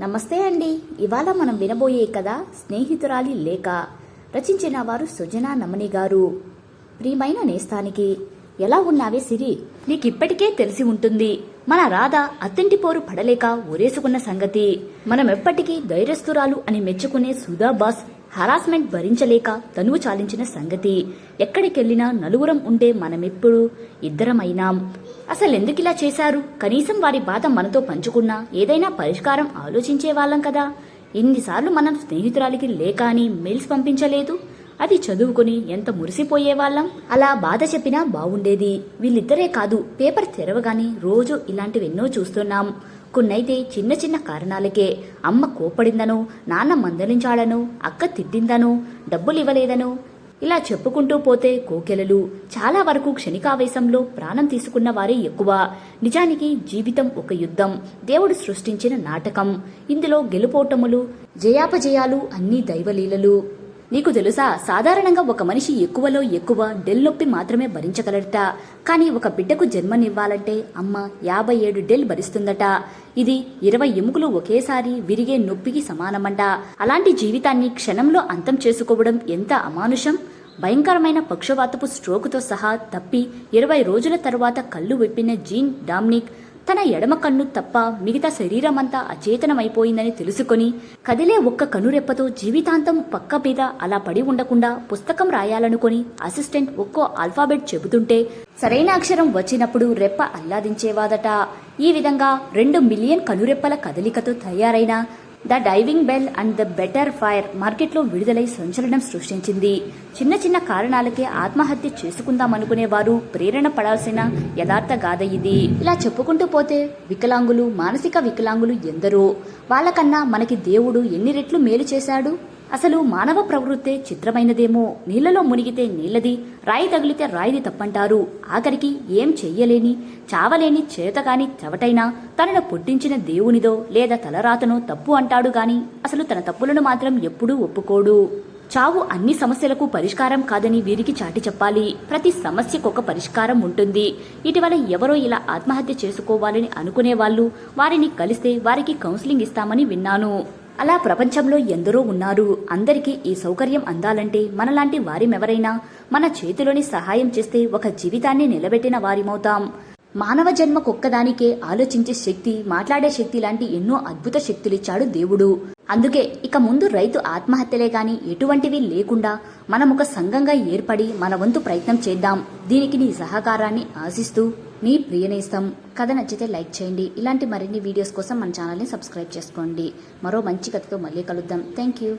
నమస్తే అండి. ఇవాళ మనం వినబోయే కథ స్నేహితురాలి లేక. రచించిన వారు సుజనా నమని గారు. ప్రియమైన నేస్తానికి ఎలా ఉన్నావే సిరి? నీకిప్పటికే తెలిసి ఉంటుంది. మన రాధ అత్తింటి పోరు పడలేక ఊరేసుకున్న సంగతి. మనం ఎప్పటికీ ధైర్యస్తురాలు అని మెచ్చుకునే సుధాబాస్ హరాస్మెంట్ భరించలేక తనువు చాలించిన సంగతి. ఎక్కడికెళ్ళినా నలుగురం ఉండే మనమెప్పుడు ఇద్దరమైనాం. అసలు ఎందుకు ఇలా చేశారు? కనీసం వారి బాధ మనతో పంచుకున్నా ఏదైనా పరిష్కారం ఆలోచించే వాళ్ళం కదా. ఇన్నిసార్లు మనం స్నేహితురాలికి లేక అని మెయిల్స్ పంపించలేదు? అది చదువుకుని ఎంత మురిసిపోయేవాళ్ళం అలా బాధ చెప్పినా బాగుండేది వీళ్ళిద్దరే కాదు పేపర్ తెరవగానే రోజు ఇలాంటివెన్నో చూస్తున్నాం. కొన్నైతే చిన్న చిన్న కారణాలకే అమ్మ కోపడిందనో నాన్న మందలించాడనో అక్క తిట్టిందను డబ్బులు ఇవ్వలేదను ఇలా చెప్పుకుంటూ పోతే కోకెలలు చాలా వరకు క్షణికావేశంలో ప్రాణం తీసుకున్న వారే ఎక్కువ. నిజానికి జీవితం ఒక యుద్ధం. దేవుడు సృష్టించిన నాటకం. ఇందులో గెలుపోటములు జయాపజయాలు అన్నీ దైవలీలలు. నీకు తెలుసా సాధారణంగా ఒక మనిషి ఎక్కువలో ఎక్కువ డెల్ నొప్పి మాత్రమే భరించగలడట. కానీ ఒక బిడ్డకు జన్మనివ్వాలంటే అమ్మ యాభై ఏడు డెల్ భరిస్తుందట. ఇది ఇరవై ఎముకలు ఒకేసారి విరిగే నొప్పికి సమానమంట. అలాంటి జీవితాన్ని క్షణంలో అంతం చేసుకోవడం ఎంత అమానుషం? భయంకరమైన పక్షవాతపు స్ట్రోకుతో సహా తప్పి ఇరవై రోజుల తర్వాత కళ్ళు విప్పిన జీన్ డామ్నిక్ తన ఎడమ కన్ను తప్ప మిగతా శరీరమంతా అచేతనమైపోయిందని తెలుసుకొని కదిలే ఒక్క కనురెప్పతో జీవితాంతం పక్క మీద అలా పడి ఉండకుండా పుస్తకం రాయాలనుకొని అసిస్టెంట్ ఒక్కో ఆల్ఫాబెట్ చెబుతుంటే సరైన అక్షరం వచ్చినప్పుడు రెప్ప అల్లాదించేవాదట ఈ విధంగా రెండు మిలియన్ కనురెప్పల కదలికతో తయారైన the diving bell and the butterfly మార్కెట్లో విడుదలై సంచలనం సృష్టించింది. చిన్న చిన్న కారణాలకే ఆత్మహత్య చేసుకుందామనుకునే వారు ప్రేరణ పడాల్సిన యథార్థ గాథ ఇది. ఇలా చెప్పుకుంటూ పోతే వికలాంగులు మానసిక వికలాంగులు ఎందరో? వాళ్ళకన్నా మనకి దేవుడు ఎన్ని రెట్లు మేలు చేశాడు? అసలు మానవ ప్రవృత్తే చిత్రమైనదేమో. నీళ్ళలో మునిగితే నీళ్ళది రాయి తగిలితే రాయిది తప్పంటారు. ఆఖరికి ఏం చెయ్యలేని చావలేని చేతగాని చెవటైనా తనను పుట్టించిన దేవునిదో లేదా తలరాతనో తప్పు అంటాడు గాని అసలు తన తప్పులను మాత్రం ఎప్పుడూ ఒప్పుకోడు. చావు అన్ని సమస్యలకు పరిష్కారం కాదని వీరికి చాటి చెప్పాలి. ప్రతి సమస్యకు ఒక పరిష్కారం ఉంటుంది. ఇటీవల ఎవరో ఇలా ఆత్మహత్య చేసుకోవాలని అనుకునే వాళ్ళు వారిని కలిస్తే వారికి కౌన్సిలింగ్ ఇస్తామని విన్నాను. అలా ప్రపంచంలో ఎందరో ఉన్నారు. అందరికీ ఈ సౌకర్యం అందాలంటే మనలాంటి వారిమెవరైనా మన చేతిలోని సహాయం చేస్తే ఒక జీవితాన్ని నిలబెట్టిన వారిమవుతాం. మానవ జన్మకొక్కదానికే ఆలోచించే శక్తి మాట్లాడే శక్తి లాంటి ఎన్నో అద్భుత శక్తులిచ్చాడు దేవుడు. అందుకే ఇక ముందు రైతు ఆత్మహత్యలే గాని ఎటువంటివి లేకుండా మనం ఒక సంఘంగా ఏర్పడి మన వంతు ప్రయత్నం చేద్దాం. దీనికి నీ సహకారాన్ని ఆశిస్తూ మీ ప్రియనేస్తం. కథ నచ్చితే లైక్ చేయండి. ఇలాంటి మరిన్ని వీడియోస్ కోసం మన ఛానల్ని సబ్స్క్రైబ్ చేసుకోండి. మరో మంచి కథతో మళ్ళీ కలుద్దాం. Thank you